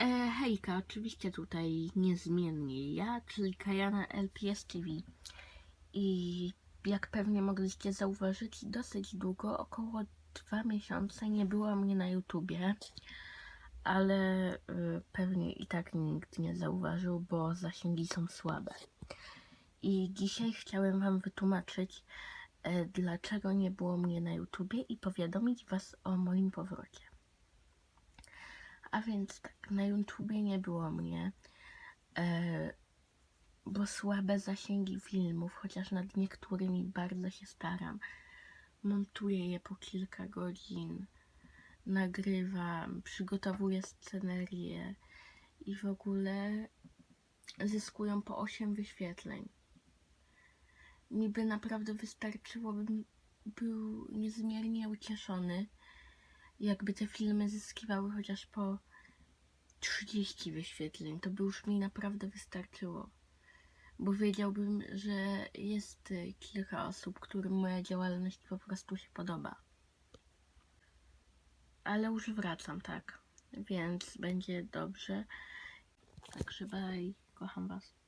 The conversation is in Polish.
E, hejka, oczywiście tutaj niezmiennie ja, czyli Kajana LPS TV. I jak pewnie mogliście zauważyć, dosyć długo, około dwa miesiące nie było mnie na YouTubie, ale y, pewnie i tak nikt nie zauważył, bo zasięgi są słabe. I dzisiaj chciałem Wam wytłumaczyć, e, dlaczego nie było mnie na YouTubie i powiadomić Was o moim powrocie. A więc tak, na YouTubie nie było mnie, e, bo słabe zasięgi filmów, chociaż nad niektórymi bardzo się staram. Montuję je po kilka godzin, nagrywam, przygotowuję scenerię i w ogóle zyskują po 8 wyświetleń. Mi by naprawdę wystarczyło, bym był niezmiernie ucieszony, jakby te filmy zyskiwały chociaż po 30 wyświetleń, to by już mi naprawdę wystarczyło. Bo wiedziałbym, że jest y, kilka osób, którym moja działalność po prostu się podoba. Ale już wracam, tak. Więc będzie dobrze. Także bye. Kocham Was.